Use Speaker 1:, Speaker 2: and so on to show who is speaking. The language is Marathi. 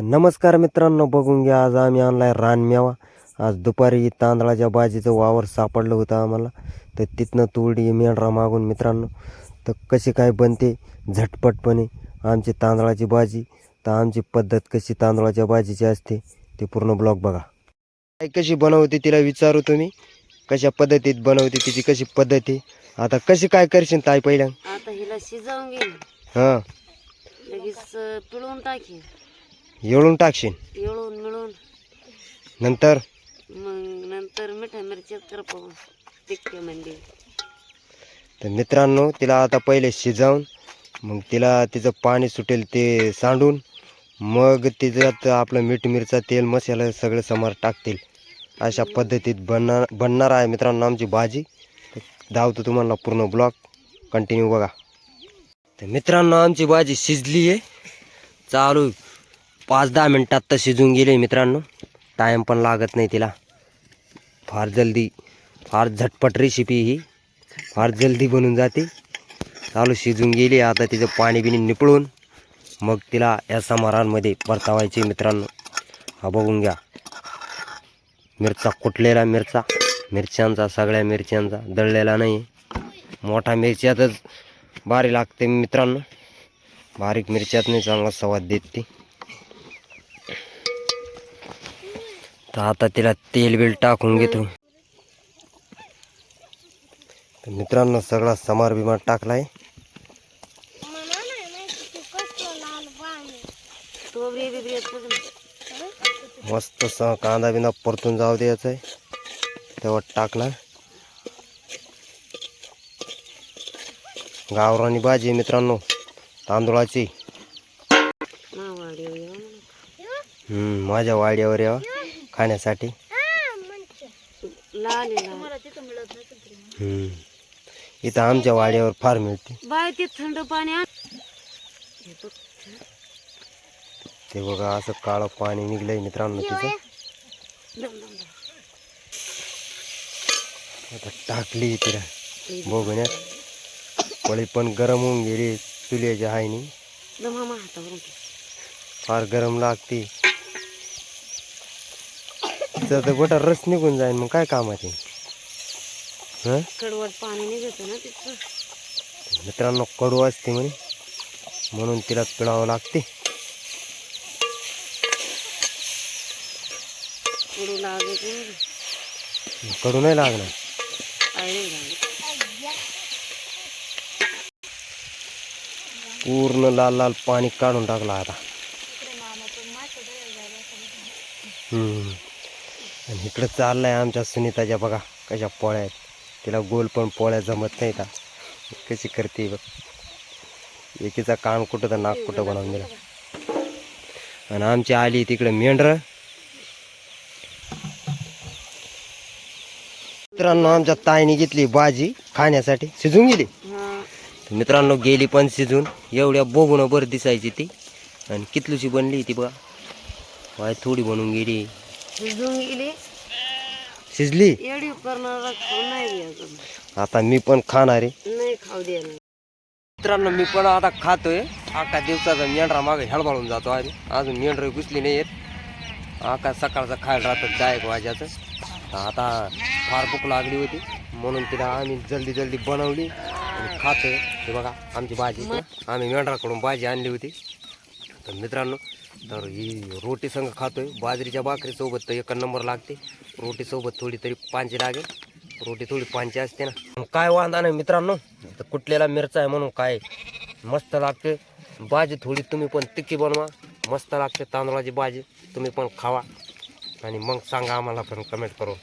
Speaker 1: तर नमस्कार मित्रांनो बघून घ्या आज आम्ही आणलाय रानमेवा आज दुपारी तांदळाच्या भाजीचं वावर सापडलं होतं आम्हाला. तर तिथनं तुरडी मेंढरा मागून मित्रांनो तर कशी काय बनते? झटपटपणे आमची तांदळाची भाजी. तर आमची पद्धत कशी तांदळाच्या भाजीची असते ते पूर्ण ब्लॉग बघा. काय कशी बनवते तिला विचारू तुम्ही. कशा पद्धतीत बनवते तिची कशी पद्धत आहे. आता कशी काय करशील ताई पहिल्या
Speaker 2: आता हिला शिजवून घेईन.
Speaker 1: हां.
Speaker 2: लगेच पिळून
Speaker 1: येळून टाकशील
Speaker 2: येळून मिळून.
Speaker 1: नंतर?
Speaker 2: मग नंतर मिठा तिखटे म्हणजे
Speaker 1: तर मित्रांनो तिला आता पहिले शिजवून मग तिला तिचं पाणी सुटेल ते सांडून मग तिच्यात आपलं मीठ मिरचा तेल मसाला सगळं समार टाकतील. अशा पद्धतीत बनणार बनणार आहे मित्रांनो आमची भाजी. धावतो तुम्हाला पूर्ण ब्लॉग. कंटिन्यू बघा. तर मित्रांनो आमची भाजी शिजली आहे चालू. पाच दहा मिनटात तर शिजून गेले मित्रांनो. टाईम पण लागत नाही तिला. फार जल्दी फार झटपट रेसिपी ही. फार जल्दी बनून जाते. चालू शिजून गेली. आता तिचं पाणी बिणी निपळून मग तिला या समारांमध्ये परतावायचे मित्रांनो. हा बघून घ्या. मिरचा कुटलेला मिरचा. मिरच्यांचा सगळ्या मिरच्यांचा. दळलेला नाही. मोठा मिरच्यातच भारी लागते मित्रांनो. बारीक मिरच्यात नाही चांगला स्वाद देत ती. तर आता तिला तेल बिल टाकून घेतो. तर मित्रांनो सगळा समार बिमार टाकलाय. मस्त स कांदा बिंदा परतून जाऊ द्यायचा आहे तेव्हा टाकणार. गावरानी भाजी मित्रांनो तांदूळाची. माझ्या वाड्यावर यावं खाण्यासाठी? इथं आमच्या वाड्यावर फार मिळते.
Speaker 2: बाय ते थंड पाणी
Speaker 1: ते बघा असं काळं पाणी निघलंय मित्रांनो तिचं आता टाकली तिला बघण्यात पळी पण गरम होऊन गेली. चुल्याच्या हायनी
Speaker 2: दम
Speaker 1: फार गरम लागते. तिचा तर गोटा रस निघून जाईल मग काय कामाचे? हं?
Speaker 2: कडवट पाणी निघत ना तिथं.
Speaker 1: मित्रांनो कडू असते म्हणे. म्हणून तिला पिळावं लागते.
Speaker 2: कडू लागत नाही
Speaker 1: कडू नाही लागणार. पूर्ण लाल लाल पाणी काढून टाकलं आता. हम्म. आणि इकडं चाललंय आमच्या सुनीताच्या बघा कशा पोळ्या आहेत. तिला गोल पण पोळ्या जमत नाही का कशी करते बघ. एकीचा कान कुठं तर नाक कुठं बनवून दिला. आणि आमची आली तिकडं मेंढर. मित्रांनो आमच्या ताईने घेतली भाजी खाण्यासाठी. शिजून गेली. तर मित्रांनो गेली पण शिजून. एवढ्या बघून बरं दिसायची ती. आणि कितलूची बनली ती बघा. वाय थोडी बनून गेली.
Speaker 2: शिजून गेली.
Speaker 1: शिजली?
Speaker 2: करणारा नाही अजून.
Speaker 1: आता मी पण खाणार आहे.
Speaker 2: नाही खाऊ
Speaker 1: मित्रांनो मी पण आता खातोय. आका दिवसाचा मेंढरा मागे हेळबाळून जातो आधी. अजून मेंढर घुसली नाही येत आका सकाळचा खायला राहतात वाज्याचं. तर आता फार भूक लागली होती. म्हणून तिला आम्ही जल्दी जल्दी बनवली आणि खातोय. हे बघा आमची भाजी आम्ही मेंढराकडून भाजी आणली होती. तर मित्रांनो तर ही रोटी संग खातोय. बाजरीच्या भाकरीसोबत तर एक नंबर लागते. रोटीसोबत थोडी तरी पांची लागेल. रोटी थोडी पांची असते ना. मग काय वांदा नाही मित्रांनो? तर कुठलेला मिरचा आहे म्हणून काय? मस्त लागते. भाजी थोडी तुम्ही पण तिक्की बनवा. मस्त लागते तांदळाची भाजी. तुम्ही पण खावा. आणि मग सांगा आम्हाला पण कमेंट करून.